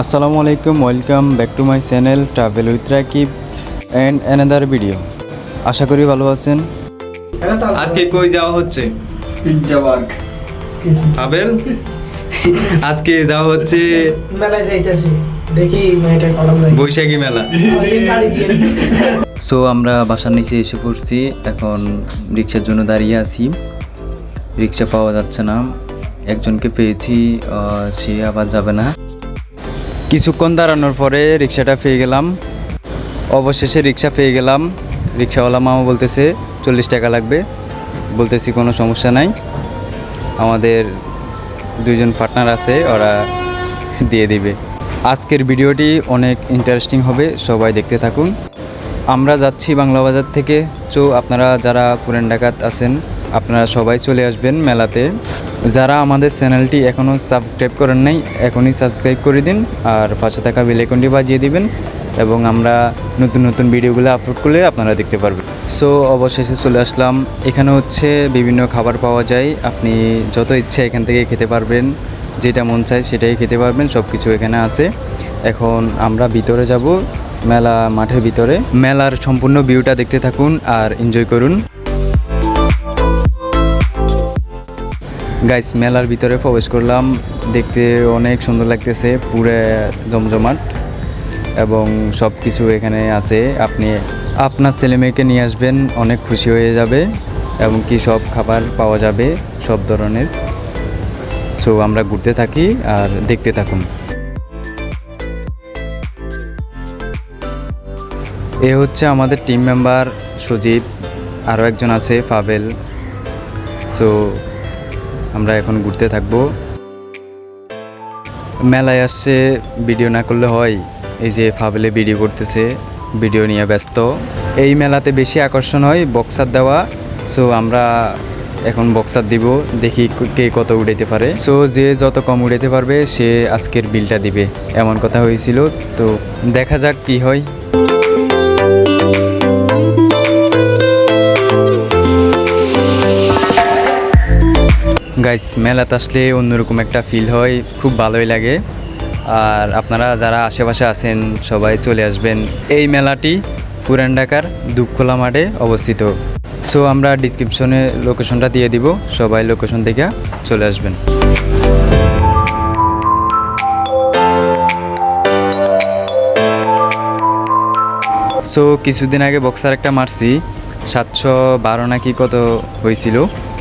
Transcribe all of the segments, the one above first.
আসসালামু আলাইকুম welcome back to my channel travel with Rakib and another video আশা করি ভালো আছেন। আজকে কই যাওয়া হচ্ছে? আবেল? আজকে যাওয়া হচ্ছে মেলায় যাইতেছি। দেখি মেয়েটা কলম যাই বৈশাখী মেলা। সো আমরা বাসার নিচে এসে পড়ছি। এখন রিক্সার জন্য দাঁড়িয়ে আছি। রিক্সা পাওয়া যাচ্ছে না। একজনকে পেয়েছি সে আবার যাবে না। কিছুক্ষণ দাঁড়ানোর পরে রিক্সাটা পেয়ে গেলাম। অবশেষে রিক্সা পেয়ে গেলাম। রিক্সাওয়ালা মামা বলতেছে, চল্লিশ টাকা লাগবে। বলতেছি, কোনো সমস্যা নাই। আমাদের দুইজন পার্টনার আছে, ওরা দিয়ে দিবে। আজকের ভিডিওটি অনেক ইন্টারেস্টিং হবে, সবাই দেখতে থাকুন। আমরা যাচ্ছি বাংলা বাজার থেকে। চো আপনারা যারা পুরান ডাকাত আছেন আপনারা সবাই চলে আসবেন মেলাতে। যারা আমাদের চ্যানেলটি এখনও সাবস্ক্রাইব করেন নাই, এখনই সাবস্ক্রাইব করে দিন আর পাশে থাকা বেলাইকনটি বাজিয়ে দিবেন এবং আমরা নতুন নতুন ভিডিওগুলো আপলোড করলে আপনারা দেখতে পারবেন। সো অবশেষে চলে আসলাম। এখানে হচ্ছে বিভিন্ন খাবার পাওয়া যায়। আপনি যত ইচ্ছে এখান থেকে খেতে পারবেন, যেটা মন চায় সেটাই খেতে পারবেন সব কিছু এখানে আছে। এখন আমরা ভিতরে যাব, মেলা মাঠের ভিতরে। মেলার সম্পূর্ণ ভিউটা দেখতে থাকুন আর এনজয় করুন। গাইস মেলার ভিতরে প্রবেশ করলাম। দেখতে অনেক সুন্দর লাগতেছে, পুরো জমজমাট। এবং সব কিছু এখানে আছে। আপনি আপনার ছেলে মেয়েকে নিয়ে আসবেন, অনেক খুশি হয়ে যাবে। এবং কি সব খাবার পাওয়া যাবে, সব ধরনের। সো আমরা ঘুরতে থাকি আর দেখতে থাকুন। এ হচ্ছে আমাদের টিম মেম্বার সজীব আরও একজন আছে, ফাবেল। সো আমরা এখন ঘুরতে থাকব। মেলায় আসছে, ভিডিও না করলে হয়। এই যে ফাবলে ভিডিও করতেছে, ভিডিও নিয়ে ব্যস্ত। এই মেলাতে বেশি আকর্ষণ হয় বক্সার দেওয়া। সো আমরা এখন বক্সার দিব, দেখি কে কত উড়াইতে পারে। সো যে যত কম উড়াইতে পারবে, সে আজকের বিলটা দিবে। এমন কথা হয়েছিল, তো দেখা যাক কি হয়। গাইস, মেলাতে আসলে অন্যরকম একটা ফিল হয়, খুব ভালোই লাগে। আর আপনারা যারা আশেপাশে আছেন, সবাই চলে আসবেন। এই মেলাটি পুরান ঢাকার দুপখোলা মাঠে অবস্থিত। সো আমরা ডিসক্রিপশনে লোকেশনটা দিয়ে দিব, সবাই লোকেশন থেকে চলে আসবেন। সো কিছুদিন আগে বক্সার একটা মারছি, সাতশো বারো নাকি কত হয়েছিল,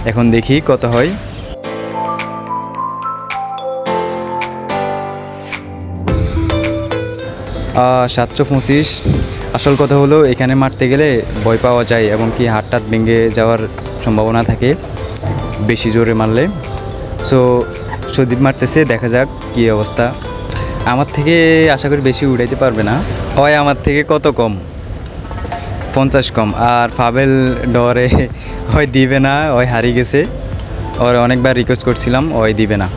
এখন দেখি কত হয়। সাতশো পঁচিশ। আসল কথা হলো, এখানে মারতে গেলে ভয় পাওয়া যায় এবং কি হাত টাত ভেঙে যাওয়ার সম্ভাবনা থাকে বেশি জোরে মারলে। সো সদীপ মারতেছে, দেখা যাক কী অবস্থা। আমার থেকে আশা করি বেশি উড়াইতে পারবে না। হয় আমার থেকে কত কম? পঞ্চাশ কম। আর ফাবেল ডরে, হয় দিবে না, হয় হারিয়ে গেছে। ওর অনেকবার রিকোয়েস্ট করছিলাম, ওই দিবে না।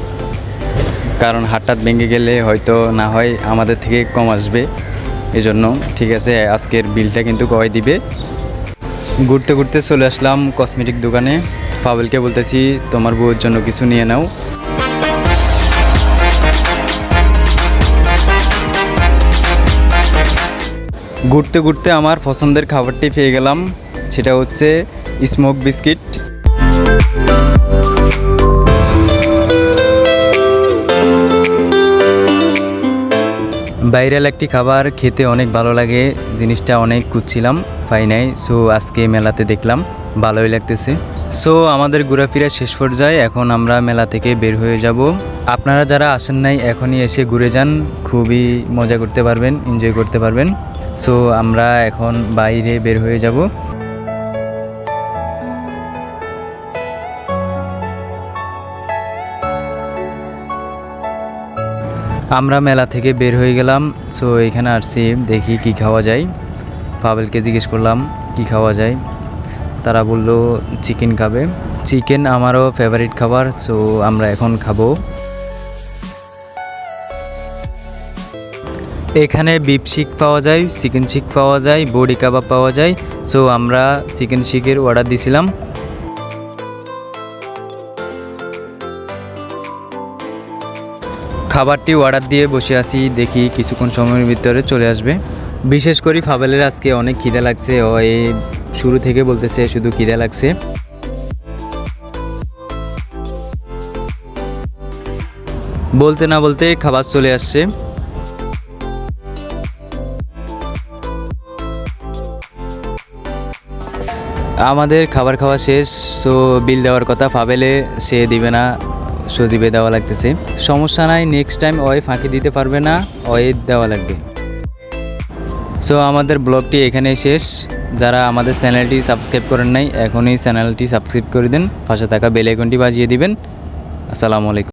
কারণ হাটটাত ভেঙে গেলে হয়তো না হয় আমাদের থেকে কম আসবে। এই জন্য ঠিক আছে, আজকের বিলটা কিন্তু কয় দিবে? ঘুরতে ঘুরতে চলে আসলাম কসমেটিক দোকানে। ফাবেলকে বলতেছি, তোমার বউয়ের জন্য কিছু নিয়ে নাও। ঘুরতে ঘুরতে আমার পছন্দের খাবারটি পেয়ে গেলাম। সেটা হচ্ছে স্মোক বিস্কিট। ভাইরাল একটি খাবার খেতে অনেক ভালো লাগে, জিনিসটা অনেক কুচ্ছিলাম পাই নাই সো আজকে মেলাতে দেখলাম, ভালোই লাগতেছে। সো আমাদের ঘোরাফেরা শেষ পর্যায়ে এখন আমরা মেলা থেকে বের হয়ে যাব। আপনারা যারা আসেন নাই, এখনই এসে ঘুরে যান, খুবই মজা করতে পারবেন এনজয় করতে পারবেন। সো আমরা এখন বাইরে বের হয়ে যাব। আমরা মেলা থেকে বের হয়ে গেলাম সো এখানে আসছি, দেখি কি খাওয়া যায়। পাবেলকে জিজ্ঞেস করলাম, কি খাওয়া যায়? তারা বলল, চিকেন খাবে। চিকেন আমারও ফেভারিট খাবার সো আমরা এখন খাব। এখানে বিপ শিক পাওয়া যায় চিকেন শিক পাওয়া যায়, বডি কাবাব পাওয়া যায় সো আমরা চিকেন শিকের অর্ডার দিছিলাম। খাবারটি অর্ডার দিয়ে বসে আছি, দেখি কিছুক্ষণ সময়ের ভিতরে চলে আসবে। বিশেষ করে ফাবেলের আজকে অনেক খিদে লাগছে, ও এই শুরু থেকে বলতেছে শুধু খিদে লাগছে। বলতে না বলতে খাবার চলে আসছে। আমাদের খাবার খাওয়া শেষ সো বিল দেওয়ার কথা ফাবেলে, সে দিবে না। সজীবে দেওয়া লাগতেছে। সমস্যা নাই নেক্সট টাইম অয়ে ফাঁকি দিতে পারবে না, অয়ে দেওয়া লাগবে। সো আমাদের ব্লগটি এখানেই শেষ। যারা আমাদের চ্যানেলটি সাবস্ক্রাইব করেন নাই, এখনই চ্যানেলটি সাবস্ক্রাইব করে দেন। পাশে থাকা বেল আইকনটি বাজিয়ে দিবেন। আসসালামু আলাইকুম।